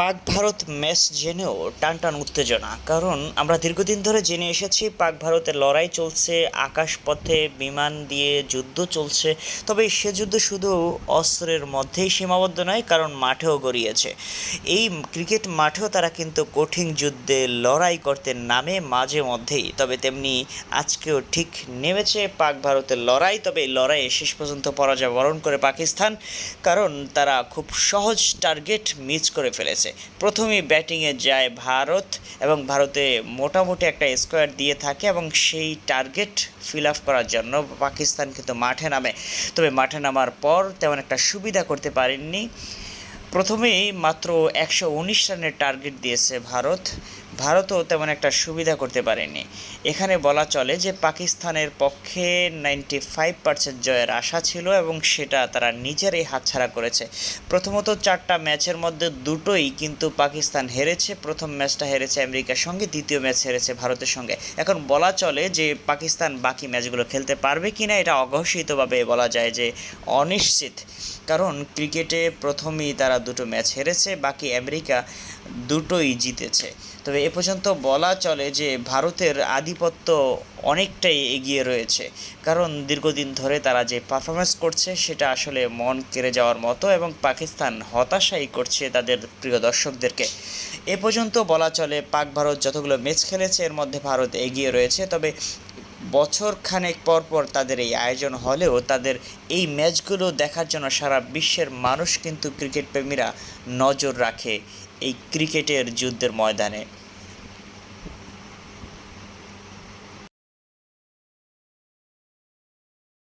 পাক ভারত ম্যাচ জেনেও টানটান উত্তেজনা, কারণ আমরা দীর্ঘদিন ধরে জেনে এসেছি পাক ভারতের লড়াই চলছে, আকাশপথে বিমান দিয়ে যুদ্ধ চলছে, তবে সে যুদ্ধ শুধু অস্ত্রের মধ্যেই সীমাবদ্ধ নয়, কারণ মাঠেও গড়িয়েছে। এই ক্রিকেট মাঠেও তারা কিন্তু কঠিন যুদ্ধে লড়াই করতে নামে মাঝে মধ্যেই, তবে তেমনি আজকেও ঠিক নেমেছে পাক ভারতের লড়াই, তবে এই লড়াইয়ে শেষ পর্যন্ত পরাজয় বরণ করে পাকিস্তান, কারণ তারা খুব সহজ টার্গেট মিস করে ফেলেছে। প্রথমেই ব্যাটিংয়ে যায় ভারত এবং ভারতে মোটামুটি একটা স্কোয়ার দিয়ে থাকে এবং সেই টার্গেট ফিল আপ করার জন্য পাকিস্তান কিন্তু মাঠে নামে। তবে মাঠে নামার পর তেমন একটা সুবিধা করতে পারেননি। প্রথমেই মাত্র একশো উনিশ রানের টার্গেট দিয়েছে ভারত। ভারতও তেমন একটা সুবিধা করতে পারেনি। এখানে বলা চলে যে পাকিস্তানের পক্ষে নাইনটি ফাইভ পার্সেন্ট জয়ের আশা ছিল এবং সেটা তারা নিজেরাই হাতছাড়া করেছে। প্রথমত চারটা ম্যাচের মধ্যে দুটোই কিন্তু পাকিস্তান হেরেছে। প্রথম ম্যাচটা হেরেছে আমেরিকার সঙ্গে, দ্বিতীয় ম্যাচ হেরেছে ভারতের সঙ্গে। এখন বলা চলে যে পাকিস্তান বাকি ম্যাচগুলো খেলতে পারবে কিনা এটা অঘোষিতভাবে বলা যায় যে অনিশ্চিত। কারণ ক্রিকেটে প্রথমেই তারা দুটো ম্যাচ হেরেছে, বাকি আমেরিকা দুটোই জিতেছে। তবে এ পর্যন্ত বলা চলে যে ভারতের আধিপত্য অনেকটাই এগিয়ে রয়েছে। কারণ দীর্ঘদিন ধরে তারা যে পারফরমেন্স করছে, সেটা আসলে মন কেড়ে যাওয়ার মতো এবং পাকিস্তান হতাশাই করছে তাদের প্রিয় দর্শকদেরকে। এ পর্যন্ত বলা চলে পাক ভারত যতগুলো ম্যাচ খেলেছে, এর মধ্যে ভারত এগিয়ে রয়েছে। তবে বছর খানেক পর পর তাদের এই আয়োজন হলেও তাদের এই ম্যাচগুলো দেখার জন্য সারা বিশ্বের মানুষ কিন্তু ক্রিকেট প্রেমীরা নজর রাখে এই ক্রিকেটের যুদ্ধের ময়দানে।